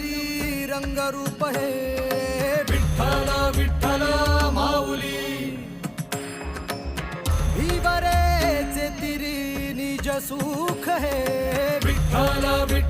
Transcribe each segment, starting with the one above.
तरी रंगरूप हे. विठ्ठल विठ्ठल माऊली. भीवरेचे तिरी निज सुख हे. Vitthal Vitthal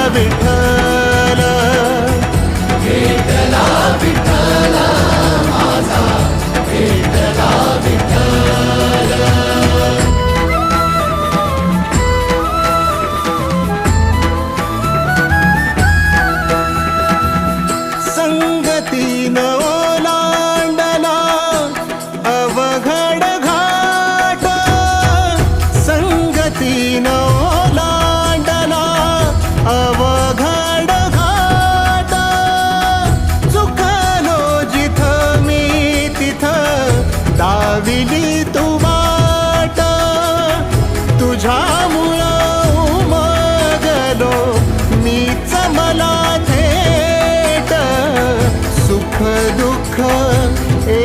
love it.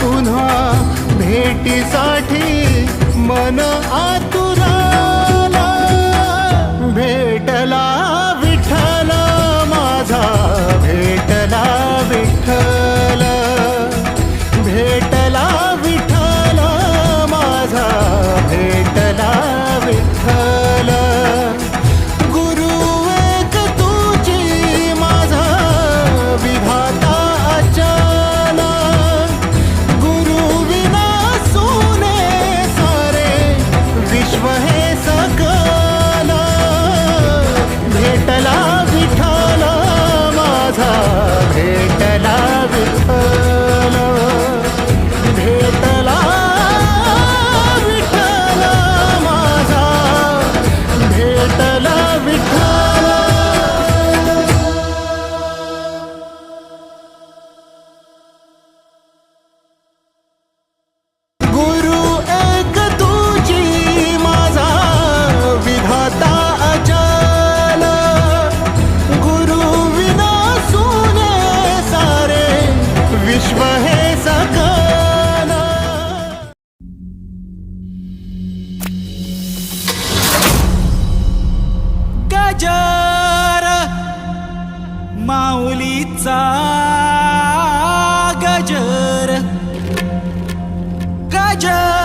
पुन्हा भेटीसाठी मन आतू बहे सकाना गजर माऊलीचा गजर. गजर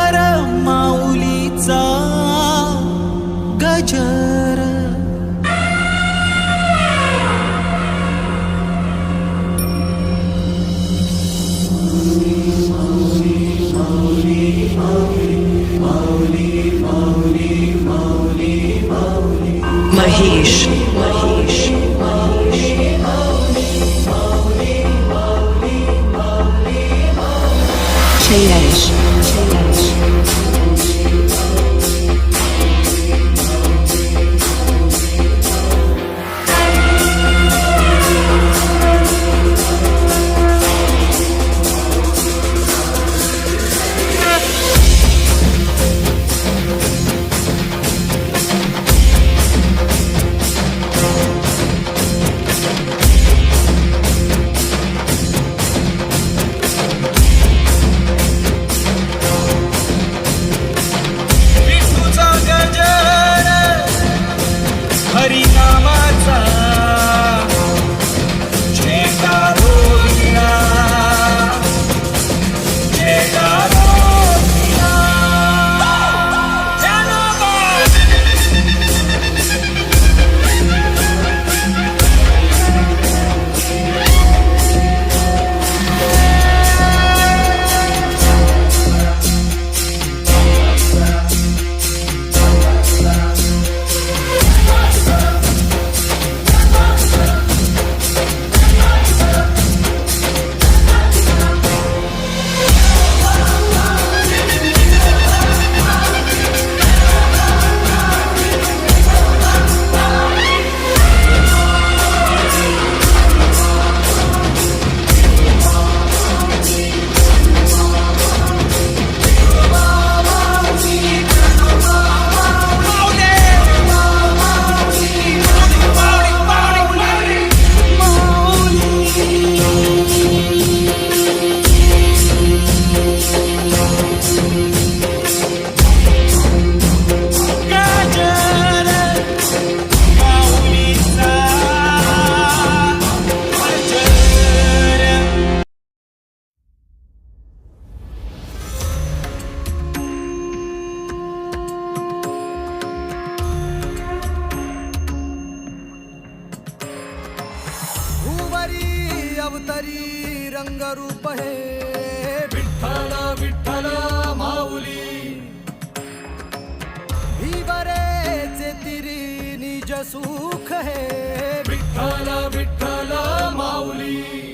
वरी अवतरी रंगरूप हे। विठ्ठल विठ्ठल माऊली। भीवरेचे चेतिरी निज सुख हे। विठ्ठल विठ्ठल माऊली।